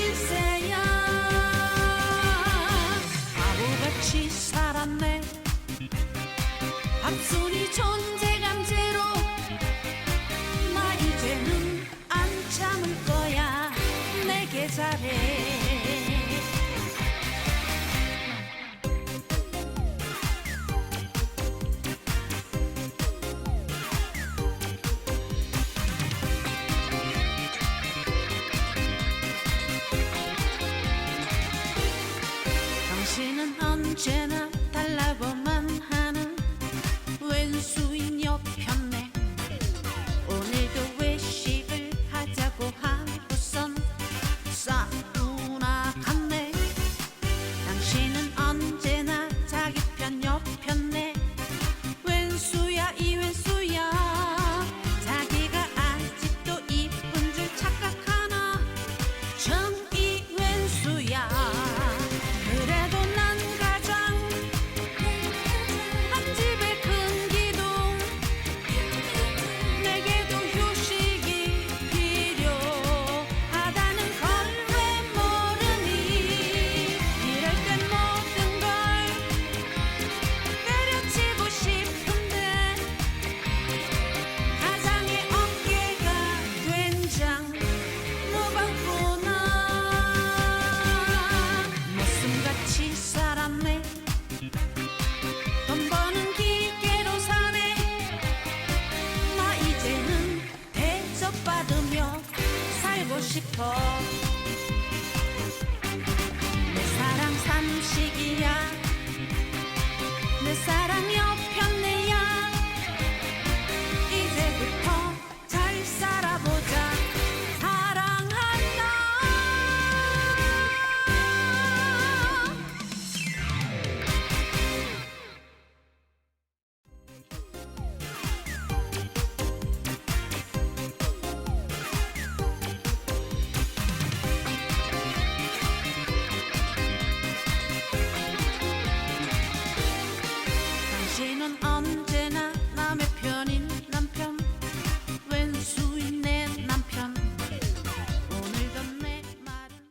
신세야. 바보같이 살았네. 밥순이 존재감 제로 나 이제는 안 참을 거야. 내게 잘해. 우리는 언제나 달라보만 살고 싶어. 내 사랑 삼식이야.